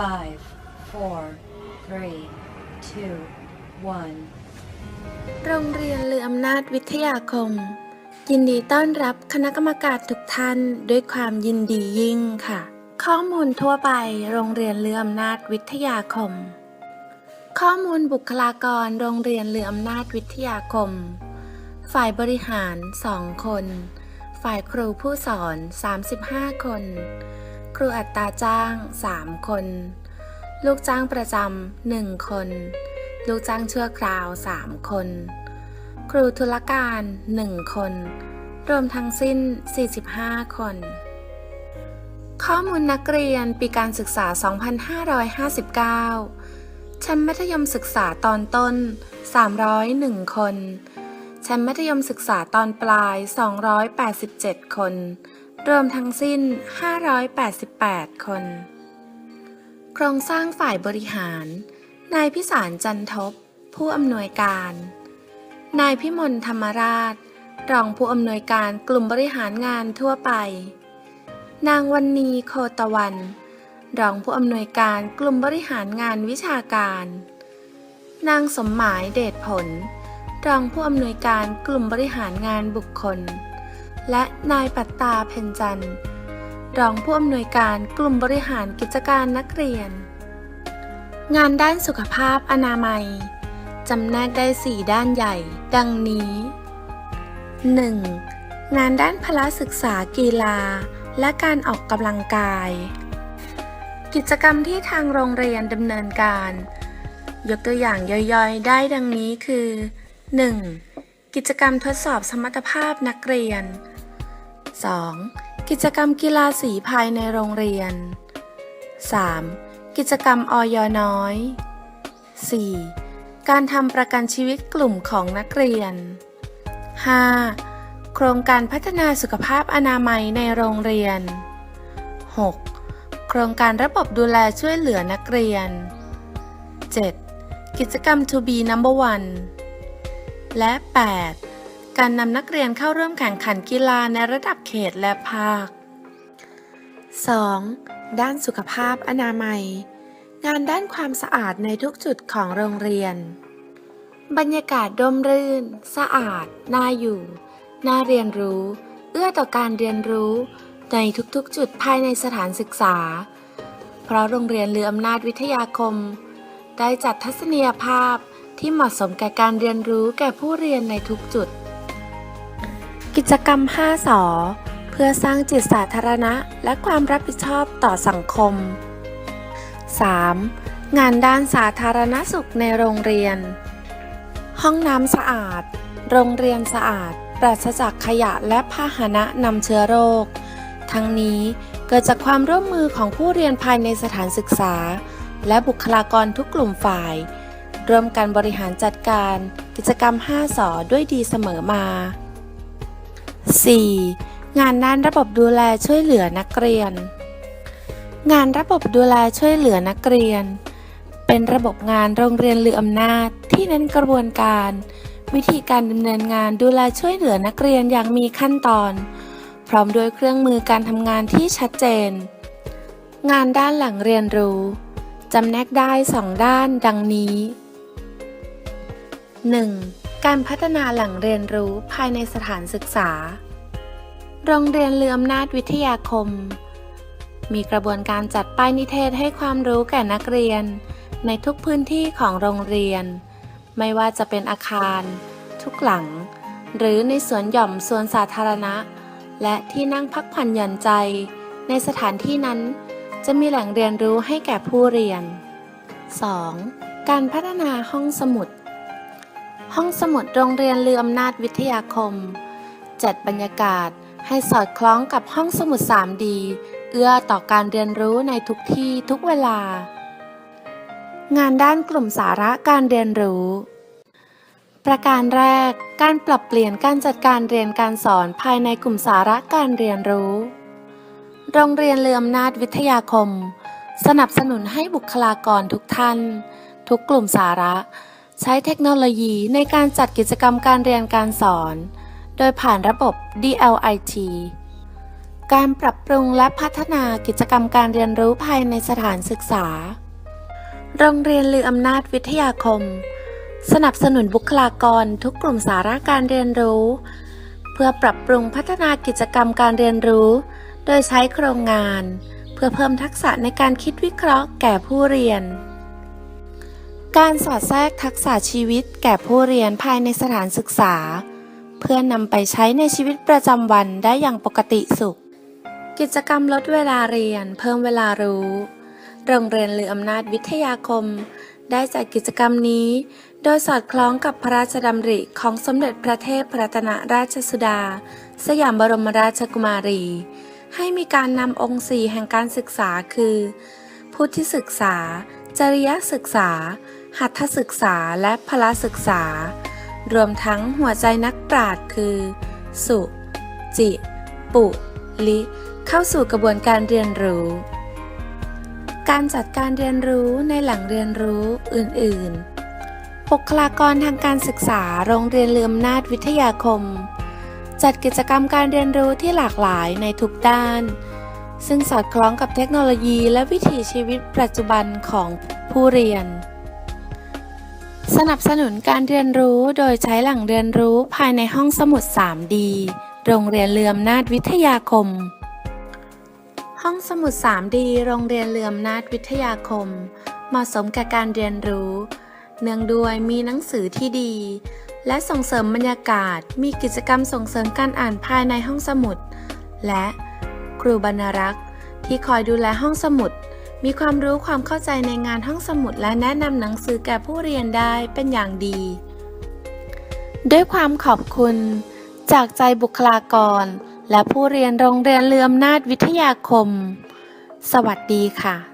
five, four, three, two, one. โรงเรียนเรืออำนาจวิทยาคม ยินดีต้อนรับคณะกรรมการทุกท่านด้วยความยินดียิ่งค่ะ ข้อมูลทั่วไปโรงเรียนเรืออำนาจวิทยาคม ข้อมูลบุคลากรโรงเรียนเรืออำนาจวิทยาคม ฝ่ายบริหาร 2 คน ฝ่ายครูผู้สอน 35 คน ครูอัตราจ้าง 3 คน ลูกจ้างประจำ1คน ลูกจ้างชั่วคราว 3 คน ครูธุรการ 1 คน รวมทั้งสิ้น 45 คน ข้อมูลนักเรียนปีการศึกษา 2559 ชั้นมัธยมศึกษาตอนต้น 301 คน ชั้นมัธยมศึกษาตอนปลาย 287 คน รวมทั้งสิ้น 588 คน โครงสร้างฝ่ายบริหาร นายพิสารจันทบ ผู้อำนวยการ นายพิมลธรรมราช รองผู้อำนวยการกลุ่มบริหารงานทั่วไป นางวันนีโคตะวัน รองผู้อำนวยการกลุ่มบริหารงานวิชาการ นางสมหมายเดชผล รองผู้อำนวยการกลุ่มบริหารงานบุคคล และนายปัตตาเพ็ญจันทร์รองผู้อำนวยการกลุ่มบริหารกิจการนักเรียน งานด้านสุขภาพอนามัย จำแนกได้ 4 ด้านใหญ่ ดังนี้ 1. งานด้านพละศึกษากีฬา และการออกกำลังกาย กิจกรรมที่ทางโรงเรียนดำเนินการ ยกตัวอย่างย่อยๆ ได้ดังนี้คือ 1. กิจกรรมทดสอบสมรรถภาพนักเรียน 2. กิจกรรมกีฬาสีภายในโรงเรียน 3. กิจกรรมออยน้อย 4. การทำประกันชีวิตกลุ่มของนักเรียน 5. โครงการพัฒนาสุขภาพอนามัยในโรงเรียน 6. โครงการระบบดูแลช่วยเหลือนักเรียน 7. กิจกรรม To be number one และ 8. การนำนักเรียนเข้าร่วมแข่งขันกีฬาในระดับเขตและภาค 2. ด้านสุขภาพอนามัย งานด้านความสะอาดในทุกจุดของโรงเรียน บรรยากาศร่มรื่น สะอาด น่าอยู่ น่าเรียนรู้ เอื้อต่อการเรียนรู้ ในทุกๆ จุดภายในสถานศึกษา เพราะโรงเรียนเรืออำนาจวิทยาคม ได้จัดทัศนียภาพที่เหมาะสมแก่การเรียนรู้แก่ผู้เรียนในทุกจุด กิจกรรม 5 สอ เพื่อสร้างจิตสาธารณะ และความรับผิดชอบต่อสังคม 3. งานด้านสาธารณสุขในโรงเรียน ห้องน้ำสะอาด โรงเรียนสะอาด ปราศจากขยะและพาหนะนำเชื้อโรค ทั้งนี้เกิดจากความร่วมมือของผู้เรียนภายในสถานศึกษา และบุคลากรทุกกลุ่มฝ่าย ร่วมกันบริหารจัดการ กิจกรรม 5 สอด้วยดีเสมอมา 4. งานด้านระบบดูแลช่วยเหลือนักเรียน งานระบบดูแลช่วยเหลือนักเรียน เป็นระบบงานโรงเรียนเรืออำนาจที่เน้นกระบวนการ วิธีการดำเนินงานดูแลช่วยเหลือนักเรียนอย่างมีขั้นตอน พร้อมด้วยเครื่องมือการทำงานที่ชัดเจน งานด้านหลังเรียนรู้จำแนกได้สองด้านดังนี้ 1. การพัฒนาแหลังเรียนรู้ภายในสถานศึกษา โรงเรียนเรืออำนาจวิทยาคม มีกระบวนการจัดป้ายนิเทศให้ความรู้แก่นักเรียน ในทุกพื้นที่ของโรงเรียน ไม่ว่าจะเป็นอาคาร ทุกหลัง หรือในสวนหย่อมสวนสาธารณะ และที่นั่งพักผ่อนหย่อนใจ ในสถานที่นั้น จะมีแหล่งเรียนรู้ให้แก่ผู้เรียน 2. การพัฒนาห้องสมุด ห้องสมุดโรงเรียนเรืออำนาจวิทยาคม จัดบรรยากาศให้สอดคล้องกับห้องสมุด 3D เอื้อต่อการเรียนรู้ในทุกที่ทุกเวลา งานด้านกลุ่มสาระการเรียนรู้ ประการแรก การปรับเปลี่ยนการจัดการเรียนการสอนภายในกลุ่มสาระการเรียนรู้ โรงเรียนเรืออำนาจวิทยาคม สนับสนุนให้บุคลากรทุกท่าน ทุกกลุ่มสาระ ใช้เทคโนโลยีในการจัดกิจกรรมการเรียนการสอน โดยผ่านระบบ DLIT การปรับปรุงและพัฒนากิจกรรมการเรียนรู้ภายในสถานศึกษา โรงเรียนลืออำนาจวิทยาคม สนับสนุนบุคลากรทุกกลุ่มสาระการเรียนรู้ เพื่อปรับปรุงพัฒนากิจกรรมการเรียนรู้ โดยใช้โครงงาน เพื่อเพิ่มทักษะในการคิดวิเคราะห์แก่ผู้เรียน การสอดแทรกทักษะชีวิตแก่ผู้เรียนภายในสถานศึกษา เพื่อนำไปใช้ในชีวิตประจำวันได้อย่างปกติสุข กิจกรรมลดเวลาเรียน เพิ่มเวลารู้ โรงเรียนลืออำนาจวิทยาคม ได้จัดกิจกรรมนี้ โดยสอดคล้องกับพระราชดำริของสมเด็จพระเทพรัตนราชสุดา สยามบรมราชกุมารี ให้มีการนำองค์สี่แห่งการศึกษาคือ พุทธศึกษา จริยศึกษา หัตถศึกษาและพละศึกษา รวมทั้งหัวใจนักปราชญ์คือ สุ จิ ปุ ลิ เข้าสู่กระบวนการเรียนรู้ การจัดการเรียนรู้ในหลังเรียนรู้อื่น ๆ บุคลากรทางการศึกษาโรงเรียนเลือมนาฏวิทยาคม จัดกิจกรรมการเรียนรู้ที่หลากหลายในทุกด้าน ซึ่งสอดคล้องกับเทคโนโลยีและวิถีชีวิตปัจจุบันของผู้เรียน สนับสนุนการเรียนรู้โดยใช้หลังเรียนรู้ภายในห้องสมุด 3D โรงเรียนเลือมนาฏวิทยาคม ห้องสมุด 3D โรงเรียนเลือมนาฏวิทยาคม เหมาะสมกับการเรียนรู้ เนื่องด้วยมีหนังสือที่ดี และส่งเสริมบรรยากาศ มีกิจกรรมส่งเสริมการอ่านภายในห้องสมุด และ ครูบรรณรักษ์ที่คอยดูแลห้องสมุด มีความรู้ความเข้าใจในงานห้องสมุดและแนะนำหนังสือแก่ผู้เรียนได้เป็นอย่างดี ด้วยความขอบคุณ จากใจบุคลากร และผู้เรียนโรงเรียนเลือมนาฏวิทยาคม สวัสดีค่ะ